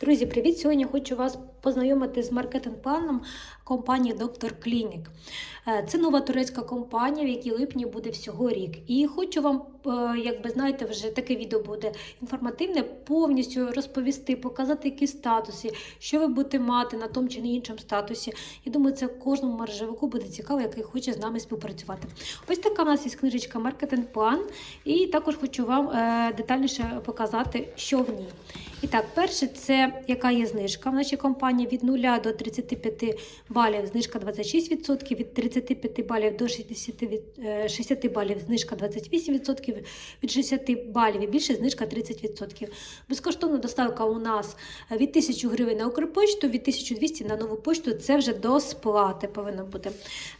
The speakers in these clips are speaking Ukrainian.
Друзі, привіт! Сьогодні хочу вас познайомити з маркетинг-планом компанії Доктор Клінік. Е, Це нова турецька компанія, в якій липні буде всього рік. І хочу вам, е, як ви знаєте, вже таке відео буде інформативне, повністю розповісти, показати які статуси, що ви будете мати на тому чи на іншому статусі. І думаю, це кожному мережевику буде цікаво, який хоче з нами співпрацювати. Ось така у нас є книжечка маркетинг-план. І також хочу вам е, детальніше показати, що в ній. І так, перше, це яка є знижка в нашій компанії від 0 до 35 балів знижка 26%, від 35 балів до 60, е, 60 балів знижка 28%, від 60 балів і більше знижка 30%. Безкоштовна доставка у нас від 1000 гривень на Укрпочту, від 1200 на нову почту. Це вже до сплати повинно бути.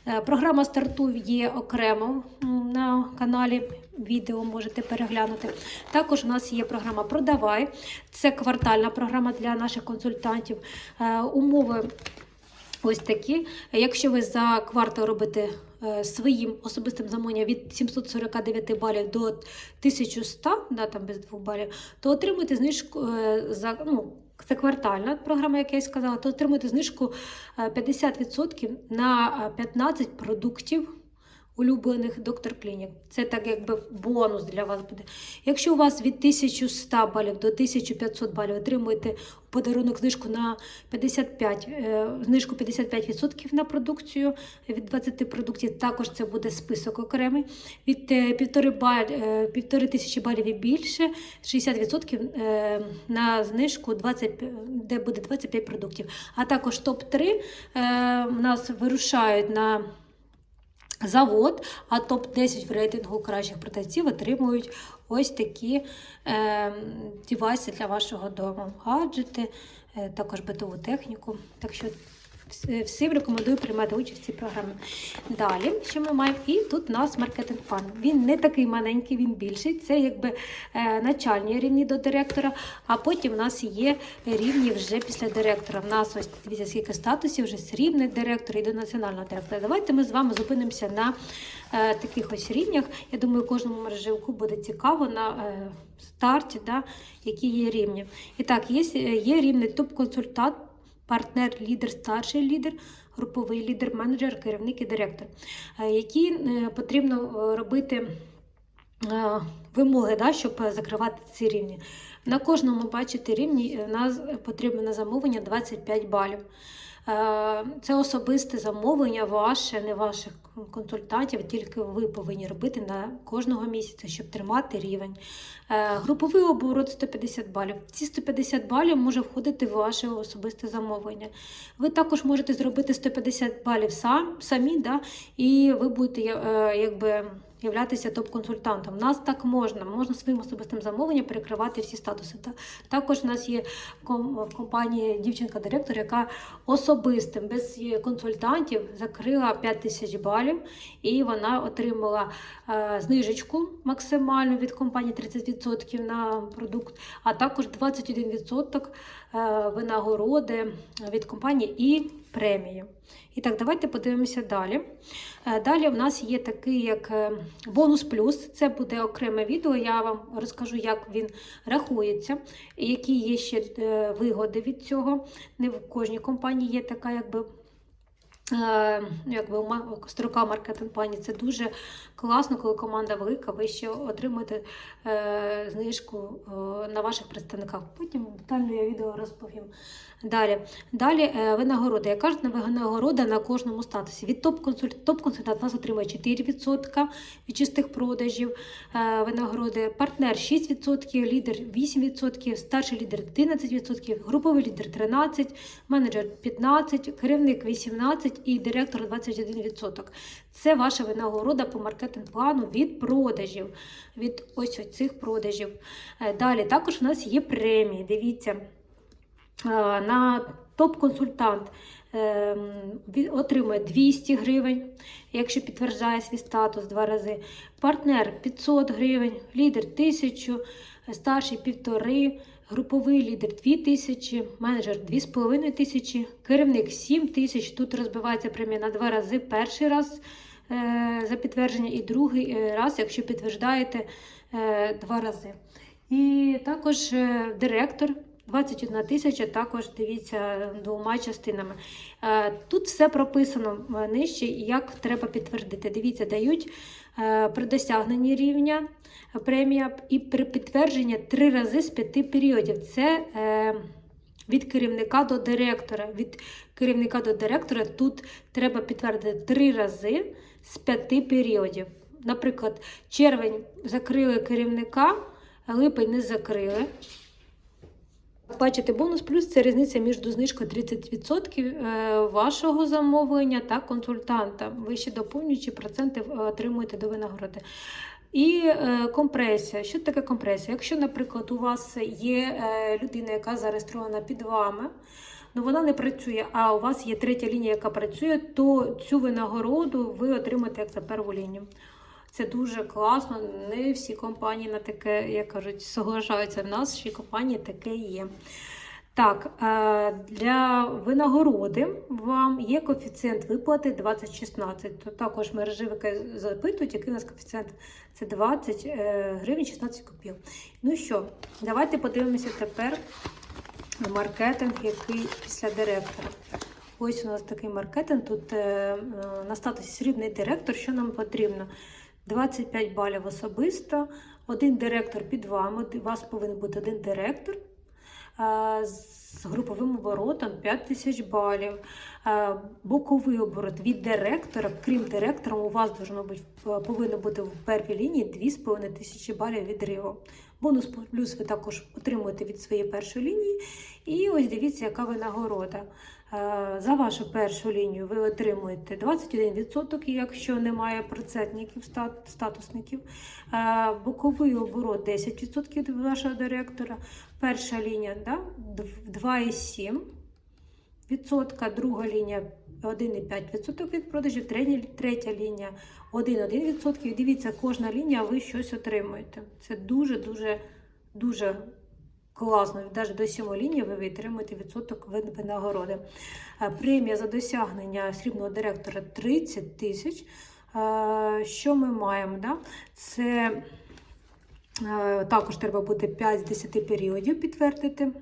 Е, Програма старту є окремо на каналі. Відео можете переглянути. Також у нас є програма Продавай. Це квартальна програма для наших консультантів. Е, Умови ось такі. Якщо ви за квартал робите е, своїм особистим замовленням від 749 балів до 1100, да, там без 2 балів, то отримуєте знижку е, за. Ну, це квартальна програма, як я сказала, то отримуєте знижку е, 50% на е, 15 продуктів улюблених доктор Клінік. Це так якби бонус для вас буде. Якщо у вас від 1100 балів до 1500 балів отримуєте подарунок знижку на 55, е, знижку 55% на продукцію від 20 продуктів, також це буде список окремий. Від е, півтори баль, е, півтори тисячі балів і більше 60% е, на знижку 20, де буде 25 продуктів. А також топ-3 е, у нас вирушають на завод, а топ-10 в рейтингу кращих продавців отримують ось такі е, девайси для вашого дому, гаджети, е, також битову техніку. Так що всім рекомендую приймати участь в цій програмі. Далі, що ми маємо? І тут у нас маркетинг-план. Він не такий маленький, він більший. Це якби е, начальні рівні до директора, а потім у нас є рівні вже після директора. У нас ось дивіться, скільки статусів вже срібний директор і до національного директора. Давайте ми з вами зупинимося на е, таких ось рівнях. Я думаю, кожному мережевику буде цікаво на е, старті, да, які є рівні. І так, є, є рівний топ-консультант, партнер, лідер, старший лідер, груповий лідер, менеджер, керівник і директор, е, які е, потрібно е, робити вимоги, да, щоб закривати ці рівні. На кожному бачите рівні нас потрібно на замовлення 25 балів. Е, Це особисте замовлення ваше, не ваших консультантів, тільки ви повинні робити на кожного місяця, щоб тримати рівень. Е, Груповий оборот 150 балів. Ці 150 балів може входити в ваше особисте замовлення. Ви також можете зробити 150 балів сам, самі, да, і ви будете е, якби. Являтися топ-консультантом. Нас так можна, можна своїм особистим замовленням перекривати всі статуси. Та- Також у нас є в компанії дівчинка-директор, яка особистим, без консультантів, закрила 5 тисяч балів, і вона отримала е, знижечку максимальну від компанії 30% на продукт, а також 21% е, винагороди від компанії і премію. І так, давайте подивимося далі. Е, Далі в нас є такий як е, бонус плюс. Це буде окреме відео. Я вам розкажу, як він рахується, які є ще е, вигоди від цього. Не в кожній компанії є така, якби. Якби строка маркетинг плані це дуже класно, коли команда велика, ви ще отримуєте знижку на ваших представниках. Потім детально я відео розповім. Далі, Далі е, винагорода. Яка ж винагорода на кожному статусі? Від топ-консульт, топ-консультант нас отримує 4% від чистих продажів е, винагороди, партнер 6%, лідер 8%, старший лідер 11%, груповий лідер 13%, менеджер 15%, керівник 18% і директор 21%. Це ваша винагорода по маркетинг-плану від продажів, від ось цих продажів. Е, Далі також у нас є премії. Дивіться. Е, на топ-консультант ем, отримує 200 гривень, якщо підтверджає свій статус два рази. Партнер 500 гривень, лідер 1000, старший 1,5, груповий лідер 2000, менеджер 2500, керівник 7000. Тут розбивається премія на два рази. Перший раз е, за підтвердження і другий е, раз, якщо підтверждаєте е, два рази. І також директор 21 тисяча, також дивіться двома частинами. Е, Тут все прописано е, нижче, як треба підтвердити. Дивіться, дають е, при досягненні рівня премія і при підтвердженні три рази з п'яти періодів. Це від керівника до директора. Від керівника до директора тут треба підтвердити три рази з п'яти періодів. Наприклад, червень закрили керівника, липень не закрили. Бачите, бонус плюс це різниця між знижкою 30% е, вашого замовлення та консультанта. Ви ще доповнюючи проценти е, отримуєте до винагороди. І е, компресія. Що таке компресія? Якщо, наприклад, у вас є е, людина, яка зареєстрована під вами, ну вона не працює, а у вас є третя лінія, яка працює, то цю винагороду ви отримаєте як за перву лінію. Це дуже класно. Не всі компанії на таке, як кажуть, соглашаються. В нашій компанії таке є. Так, е, для винагороди вам є коефіцієнт виплати 2016. То також мережевики запитують, який у нас коефіцієнт це 20 е, гривень 16 копійок. Ну що, давайте подивимося тепер маркетинг, який після директора. Ось у нас такий маркетинг. Тут е, на статусі срібний директор. Що нам потрібно? 25 балів особисто, один директор під вами. У вас повинен бути один директор е, з груповим оборотом 5 тисяч балів. Е, Боковий оборот від директора, крім директора, у вас должно бути, повинно бути в первій лінії 2,5 тисячі балів відриву. Бонус плюс ви також отримуєте від своєї першої лінії. І ось дивіться, яка винагорода. Е, За вашу першу лінію ви отримуєте 21%, якщо немає процентників, статусників. Е, Боковий оборот 10% від вашого директора. Перша лінія да, 2,7%. Друга лінія 1,5% від продажів, третя, лінія 1,1%. Дивіться, кожна лінія ви щось отримуєте. Це дуже-дуже дуже класно. Навіть до сьомої лінії ви отримуєте відсоток вин- винагороди. Е, Премія за досягнення срібного директора 30 тисяч. Е, Що ми маємо? Да? Це е, також треба буде 5 з 10 періодів підтвердити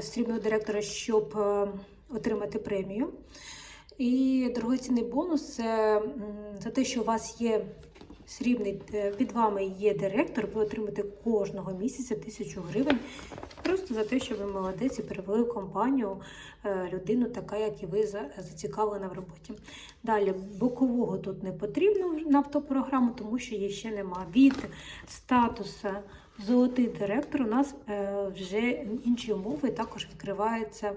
срібного директора, щоб отримати премію. І дорогоцінний бонус це за те, що у вас є срібний, е, під вами є директор, ви отримаєте кожного місяця тисячу гривень. Просто за те, що ви молодець і перевели в компанію е, людину, така, як і ви зацікавлена в роботі. Далі бокового тут не потрібно на автопрограму, тому що її ще нема. Від статусу золотий директор у нас е, вже інші умови також відкривається.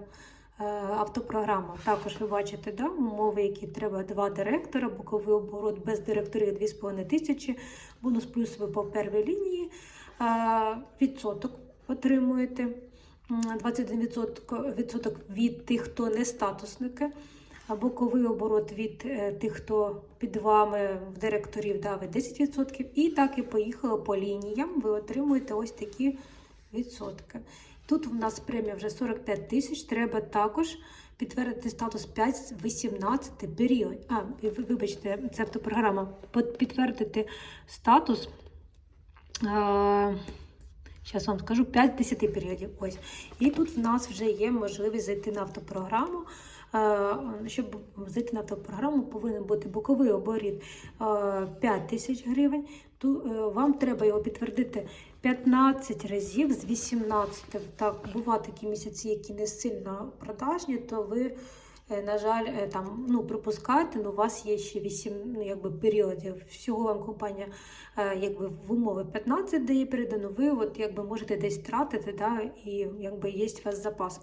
Е, Автопрограма. Також ви бачите да, умови, які треба два директора, боковий оборот без директорів 2,5 тисячі, бонус плюс ви по первій лінії, е, відсоток отримуєте. 21% відсоток від тих, хто не статусники, боковий оборот від е, тих, хто під вами в директорів дали 10%. І так і поїхало по лініям. Ви отримуєте ось такі відсотки. Тут у нас премія вже 45 тисяч. Треба також підтвердити статус 5 з 18 період. А, вибачте, це автопрограма. Підтвердити статус. Зараз вам скажу 5 з 10 періодів. Ось. І тут в нас вже є можливість зайти на автопрограму. Щоб зайти на автопрограму, повинен бути боковий оборіт е, 5 тисяч гривень. Ту- е, Вам треба його підтвердити 15 разів з 18. Так, бувають такі місяці, які не сильно продажні, то ви. е, На жаль, е, там ну пропускаєте, але у вас є ще 8 ну, якби, періодів. Всього вам компанія якби в умови 15 дає передано, ви от якби можете десь тратити, да, і якби є у вас запас.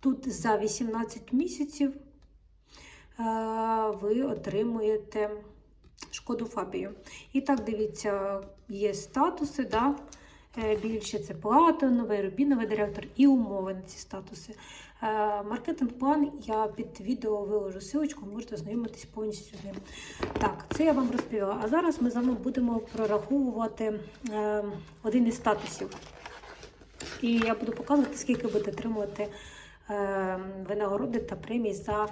Тут за 18 місяців е, ви отримуєте шкоду фабію. І так, дивіться, є статуси, да, е, більше це платиновий, рубіновий директор і умови на ці статуси. Е, Маркетинг-план я під відео виложу силочку, можете ознайомитись повністю з ним. Так, це я вам розповіла. А зараз ми з вами будемо прораховувати один із статусів. І я буду показувати, скільки будете отримувати винагороди та премії за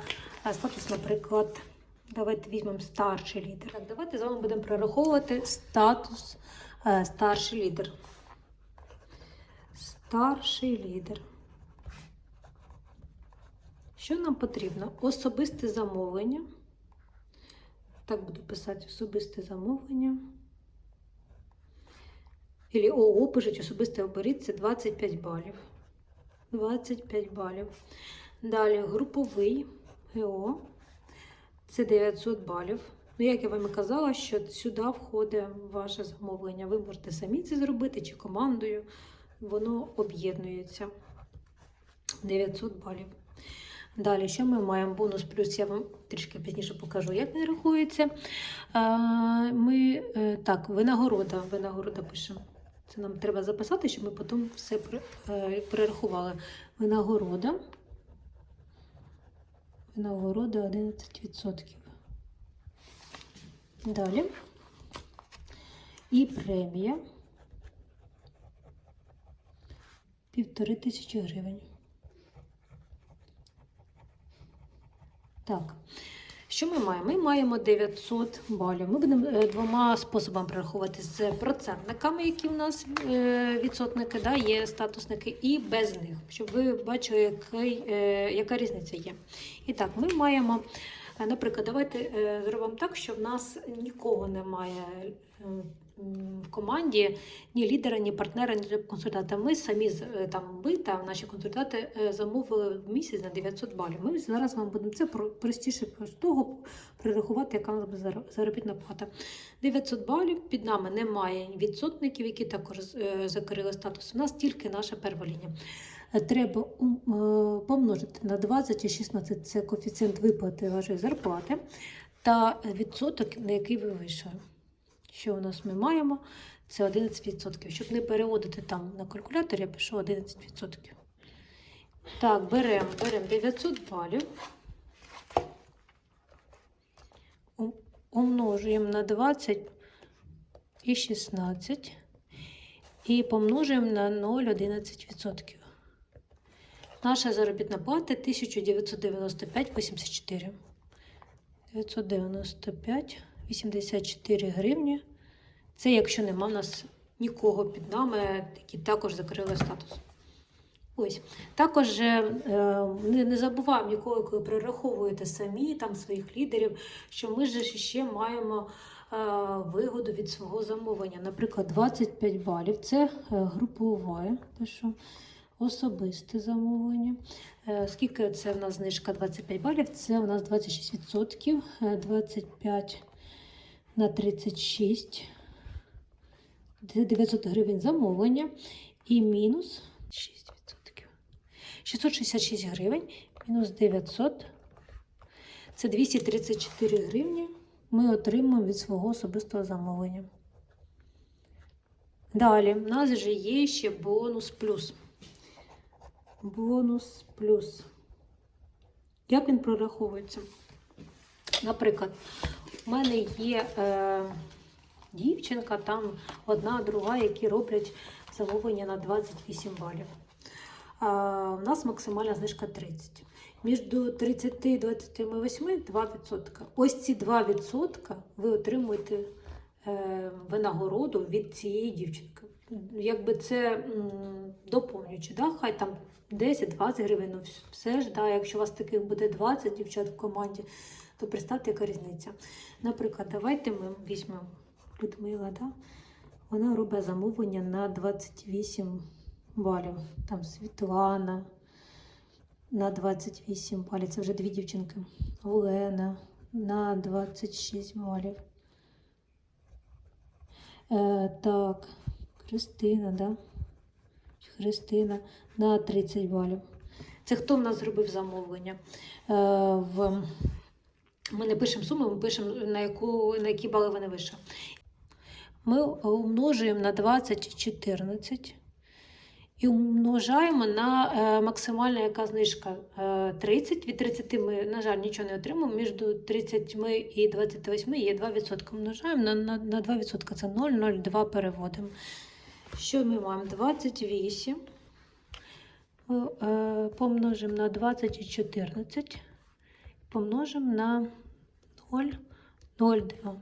е, статус, наприклад. Давайте візьмемо старший лідер. Так, давайте з вами будемо прораховувати статус е, старший лідер. Старший лідер. Що нам потрібно? Особисте замовлення. Так буду писати особисте замовлення. Ілі ООО пишуть особисте це 25 балів. 25 балів. Далі груповий ГО. Це 900 балів. Ну, як я вам і казала, що сюди входить ваше замовлення. Ви можете самі це зробити чи командою. Воно об'єднується. 900 балів. Далі, що ми маємо? Бонус плюс, я вам трішки пізніше покажу, як він рахується. Ми е, так, винагорода. Винагорода пишемо. Це нам треба записати, щоб ми потім все е, перерахували. Винагорода. Винагорода 11%. Далі. І премія. Півтори тисячі гривень. Так. Що ми маємо? Ми маємо 900 балів. Ми будемо е, двома способами прорахувати з процентниками, які в нас е, відсотники, да, є статусники, і без них, щоб ви бачили, який, е, яка різниця є. І так, ми маємо, наприклад, давайте зробимо так, що в нас нікого немає в команді ні лідера, ні партнера, ні консультанта. Ми самі е, там ми та наші консультанти е, замовили в місяць на 900 балів. Ми зараз вам будемо це про- простіше простого прорахувати, яка у нас заробітна плата. 900 балів. Під нами немає відсотників, які також е, закрили статус. У нас тільки наша перша лінія. Треба помножити на 20 і 16 це коефіцієнт виплати вашої зарплати та відсоток, на який ви вийшли. Що у нас ми маємо? Це 11%. Щоб не переводити там на калькуляторі, я пишу 11%. Так, беремо берем 900 балів. Умножуємо на 20 і 16. І помножуємо на 0,11%. Наша заробітна плата 1995,84. 995,84 гривні. Це якщо нема в нас нікого під нами, які також закрили статус. Ось. Також е, не, не забуваємо ніколи, коли прораховуєте самі там своїх лідерів, що ми ж ще маємо е, вигоду від свого замовлення. Наприклад, 25 балів це е, групове, те, що особисте замовлення. Скільки це в нас знижка 25 балів? Це у нас 26%, е, 25 на 36, 900 гривень замовлення і мінус 6%. 666 гривень, мінус 900. Це 234 гривні ми отримуємо від свого особистого замовлення. Далі, в нас же є ще бонус плюс. Бонус плюс. Як він прораховується? Наприклад, у мене є е, дівчинка, там одна, друга, які роблять замовлення на 28 балів. А, у нас максимальна знижка 30. Між 30 і 28 2%. Ось ці 2% ви отримуєте е, винагороду від цієї дівчинки. Якби це доповнюючи, да? хай там 10-20 гривень, ну все ж, да, якщо у вас таких буде 20 дівчат в команді, то представте, яка різниця. Наприклад, давайте ми візьмемо Людмила, да? вона робить замовлення на 28 балів. Там Світлана на 28 балів. Це вже дві дівчинки. Олена на 26 балів. Е, так, Христина, да? Христина на 30 балів. Це хто в нас зробив замовлення? Е, в... Ми не пишемо суму, ми пишемо, на, яку, на які бали вони вийшли. Ми умножуємо на 20 і 14 і умножаємо на е, максимальна яка знижка е, 30. Від 30 ми, на жаль, нічого не отримаємо. Між 30 і 28 є 2%. Множаємо на, на, на 2%. Це 0,02 переводимо. Що ми маємо? 28. Ми е, помножимо на 20 і 14. Помножимо на 0,02.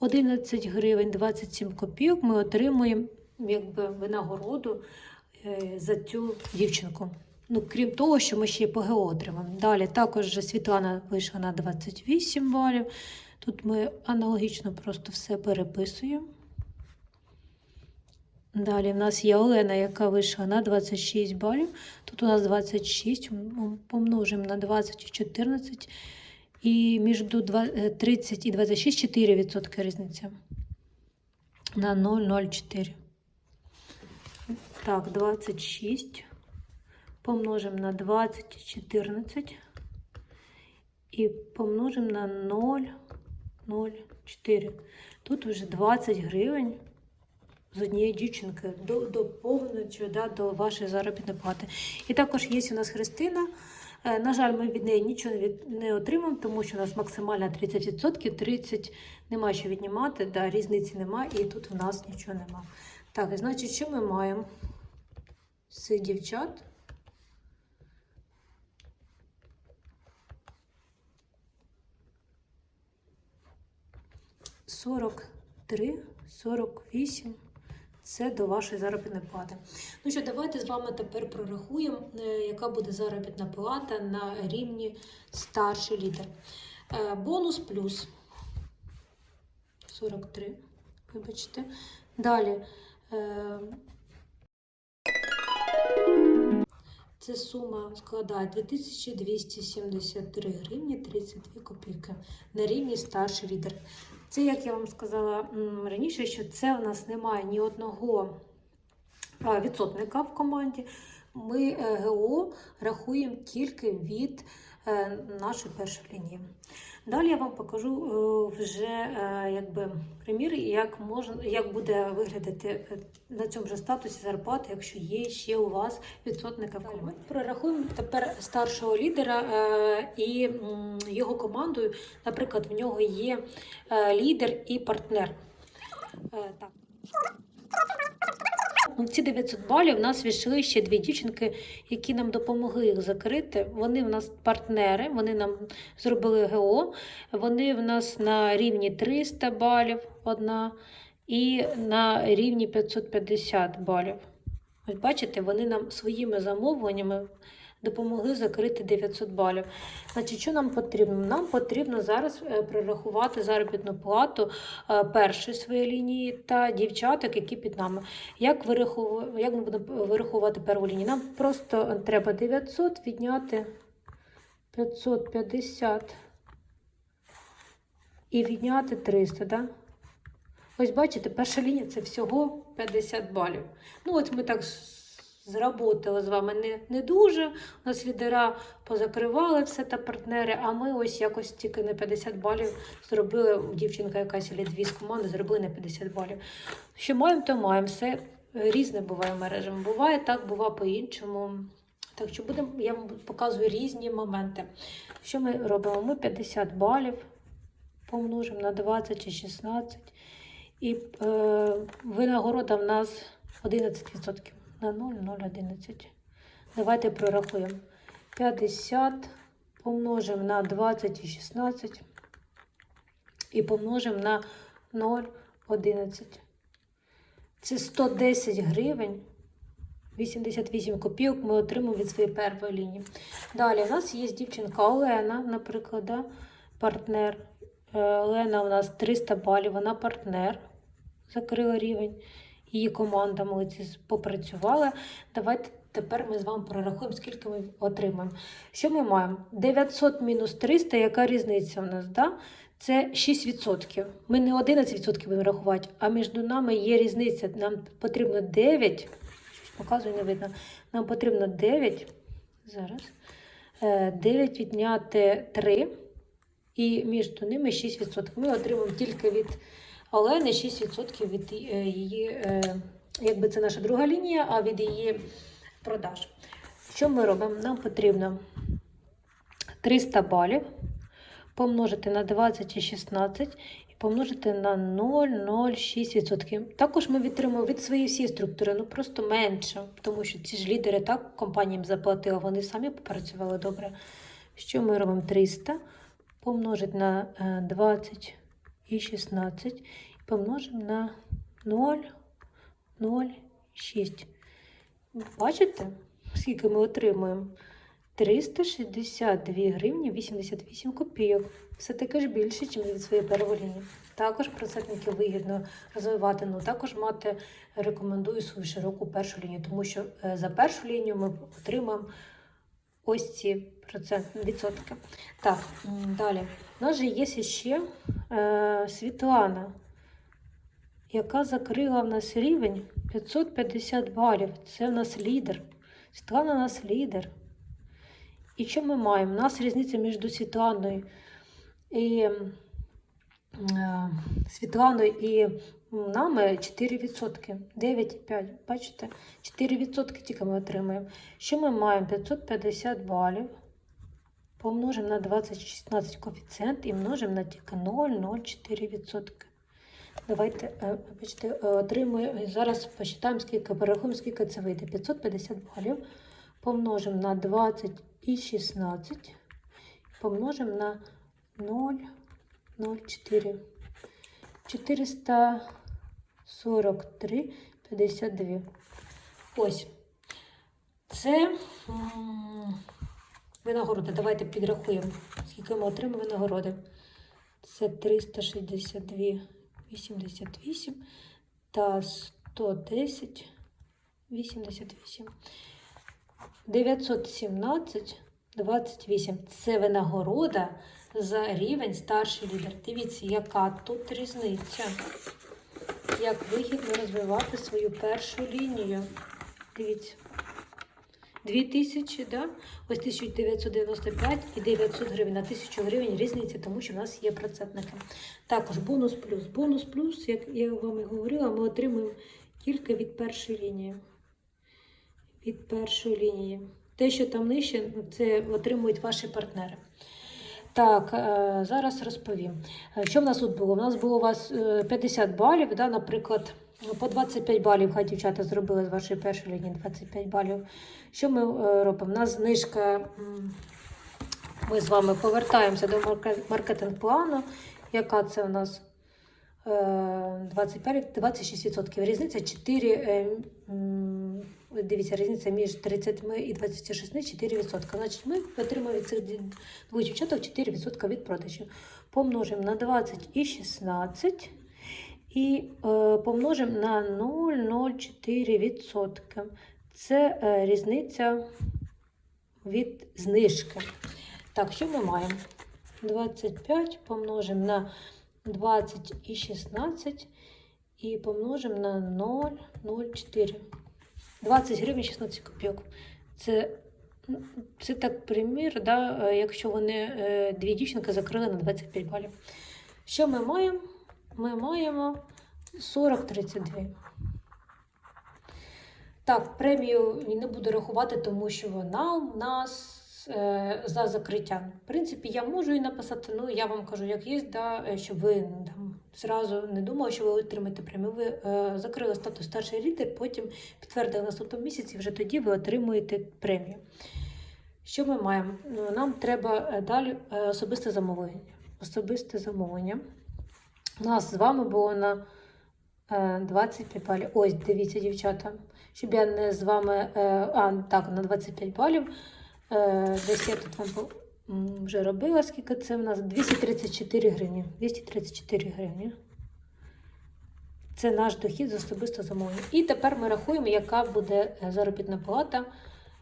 11 гривень 27 копійок ми отримуємо якби винагороду е, за цю дівчинку. Ну, крім того, що ми ще й по ГО отримаємо. Далі також Світлана вийшла на 28 балів. Тут ми аналогічно просто все переписуємо. Далі в нас є Олена, яка вийшла на 26 балів. Тут у нас 26, помножимо на 20 і 14. І між е, 30 і 26 4% різниця. На 0,04. Так, 26 помножимо на 20 і 14 і помножимо на 0,04. Тут вже 20 гривень з однієї дівчинки до, до повністю да, до вашої заробітної плати. І також є у нас Христина. Е, На жаль, ми від неї нічого не, отримаємо, тому що у нас максимальна 30%, 30 немає що віднімати, да, різниці немає, і тут у нас нічого немає. Так, і значить, що ми маємо з цих дівчат? Сорок три, сорок вісім. Це до вашої заробітної плати. Ну що, давайте з вами тепер прорахуємо, е, яка буде заробітна плата на рівні старший лідер. Е, Бонус плюс 43. Вибачте. Далі. е, Це сума складає 2273 гривні 32 копійки на рівні старший лідер. Це, як я вам сказала раніше, що це в нас немає ні одного відсотника в команді. Ми е, ГО рахуємо тільки від е, нашої першої лінії. Далі я вам покажу е, вже е, якби, примір, як, можна, як буде виглядати е, на цьому ж статусі зарплати, якщо є ще у вас відсотника в команді. Прорахуємо тепер старшого лідера і його командою. Наприклад, в нього є лідер і партнер. Так. Ну, ці 900 балів в нас війшли ще дві дівчинки, які нам допомогли їх закрити. Вони в нас партнери, вони нам зробили ГО. Вони в нас на рівні 300 балів одна і на рівні 550 балів. Ось бачите, вони нам своїми замовленнями допомогли закрити 900 балів. Значить, що нам потрібно? Нам потрібно зараз е, прорахувати заробітну плату е, першої своєї лінії та дівчаток, які під нами. Як, вирахову... Як ми будемо вираховувати перву лінію? Нам просто треба 900 відняти 550 і відняти 300, да? Ось бачите, перша лінія це всього 50 балів. Ну, от ми так з- зработали з вами не, не дуже. У нас лідера позакривали все та партнери, а ми ось якось тільки на 50 балів зробили. Дівчинка якась дві з команди зробили на 50 балів. Що маємо, то маємо. Все різне буває мережами. Буває так, буває по-іншому. Так що будемо, я вам показую різні моменти. Що ми робимо? Ми 50 балів помножимо на 20 чи 16. І е, винагорода в нас 11% на 0,011. Давайте прорахуємо. 50 помножимо на 20 і 16 і помножимо на 0,11. Це 110 гривень. 88 копійок ми отримали від своєї першої лінії. Далі у нас є дівчинка Олена, наприклад, партнер. Е, Олена у нас 300 балів, вона партнер. Закрила рівень. Її команда молодці попрацювала. Давайте тепер ми з вами прорахуємо, скільки ми отримаємо. Що ми маємо? 900 мінус 300, яка різниця у нас? Да? Це 6%. Ми не 11% будемо рахувати, а між нами є різниця. Нам потрібно 9. Щось показую, не видно. Нам потрібно 9. Зараз. Е, 9 відняти 3. І між ними 6%. Ми отримаємо тільки від Олени 6% від е, її, е, якби це наша друга лінія, а від її продаж. Що ми робимо? Нам потрібно 300 балів помножити на 20 і 16 і помножити на 0,06%. Також ми відтримуємо від своєї всієї структури, ну просто менше, тому що ці ж лідери так компаніям заплатили, вони самі попрацювали добре. Що ми робимо? 300 помножити на е, 20 і 16 і помножимо на 0,06. Бачите, скільки ми отримуємо? 362 гривні 88 копійок. Все таки ж більше, ніж від своєї першої лінії. Також процентники вигідно розвивати, ну також мати рекомендую свою широку першу лінію, тому що е, за першу лінію ми отримаємо ось ці процентні відсотки. Так, далі. У нас же є ще е, Світлана, яка закрила в нас рівень 550 балів. Це в нас лідер. Світлана у нас лідер. І що ми маємо? У нас різниця між Світланою і е, Світланою і нами 4%. 9,5. Бачите? 4% тільки ми отримуємо. Що ми маємо? 550 балів. Помножимо на 20,16 коефіцієнт і множимо на тільки 0,04%. Давайте, е, бачите, отримуємо, зараз посчитаємо, скільки, порахуємо, скільки це вийде. 550 балів помножимо на 20 і 16, помножимо на 0,04. 443, 52. Ось. Це винагорода. Давайте підрахуємо, скільки ми отримали винагороди. Це 362, 88 та 110, 88. 917, 28. Це винагорода за рівень старший лідер. Дивіться, яка тут різниця. Як вигідно розвивати свою першу лінію. Дивіться. 2000, да? ось 1995 і 900 гривень. На 1000 гривень різниця, тому що в нас є процентники. Також бонус плюс. Бонус плюс, як я вам і говорила, ми отримуємо тільки від першої лінії. Від першої лінії. Те, що там нижче, це отримують ваші партнери. Так, е, зараз розповім. Е, Що в нас тут було? У нас було у вас е, 50 балів, да, наприклад, по 25 балів, хай дівчата зробили з вашої першої лінії 25 балів. Що ми е, робимо? У нас знижка, ми з вами повертаємося до маркетинг-плану. Яка це у нас? Е, 25, 26%. Різниця 4, е, дивіться, різниця між 30 і 26 4%. Значить, ми отримаємо від цих двох дівчаток 4% від продажів. Помножимо на 20 і 16 і е, помножимо на 0,04%. Це е, різниця від знижки. Так, що ми маємо? 25 помножимо на 20 і 16 і помножимо на 0,04. 20 гривень 16 копійок. Це, це так примір, да, е, якщо вони е, дві дівчинки закрили на 25 балів. Що ми маємо? Ми маємо 40,32. Так, премію не буду рахувати, тому що вона у нас е, за закриттям. В принципі, я можу її написати, ну я вам кажу, як є, да, е, щоб ви там зразу не думали, що ви отримаєте премію. Ви е, закрили статус старший лідер, потім підтвердили наступному місяці, вже тоді ви отримуєте премію. Що ми маємо? Ну, Нам треба е, далі е, особисте замовлення. Особисте замовлення. У нас з вами було на е, 25 балів. Ось, дивіться, дівчата. Щоб я не з вами. е, А, так, на 25 балів. Е, Десь я тут вам вже робила, скільки це в нас? 234 гривні. 234 гривні. Це наш дохід з особистого замовлення. І тепер ми рахуємо, яка буде е, заробітна плата,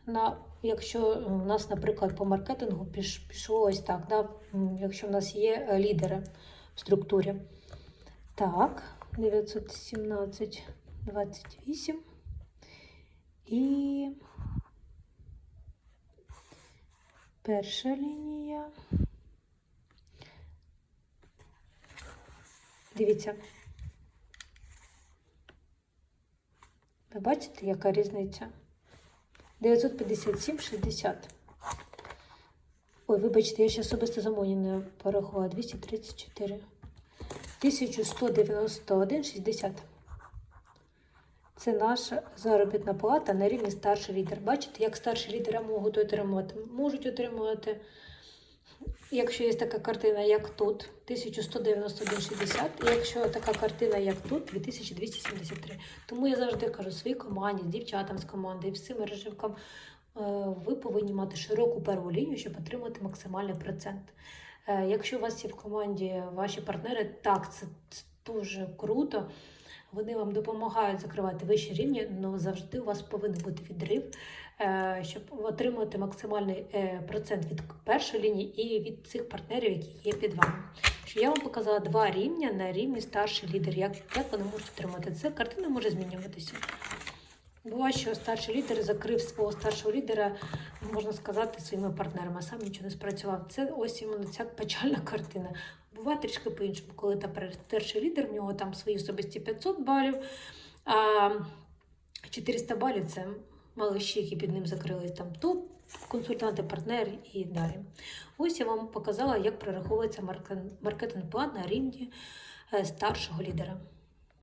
на, якщо у нас, наприклад, по маркетингу пішло ось так, да? якщо в нас є е, лідери в структурі. Так, 917, 28. І перша лінія. Дивіться. Ви бачите, яка різниця? 957, 60. Ой, вибачте, я ще особисто замовлення порахувала. 234. 1191, 60. Це наша заробітна плата на рівні старший лідер. Бачите, як старші лідери можуть отримувати? Можуть отримувати Якщо є така картина, як тут, 1191,60, і якщо така картина, як тут, 2273. Тому я завжди кажу своїй команді, дівчатам з команди і всім мереживкам, е, ви повинні мати широку перву лінію, щоб отримати максимальний процент. Е, Якщо у вас є в команді ваші партнери, так, це, дуже круто. Вони вам допомагають закривати вищі рівні, але завжди у вас повинен бути відрив, е, щоб отримати максимальний е, процент від першої лінії і від цих партнерів, які є під вами. Я вам показала два рівня на рівні старший лідер. Як, як вони можуть отримати це? Картина може змінюватися. Буває, що старший лідер закрив свого старшого лідера, можна сказати, своїми партнерами, а сам нічого не спрацював. Це ось іменно ця печальна картина. Буває трішки по-іншому, коли та перший лідер, в нього там свої особисті 500 балів, а 400 балів це малиші, які під ним закрились там топ, консультанти, партнери і далі. Ось я вам показала, як прораховується маркен- маркетинг-план на рівні е, старшого лідера.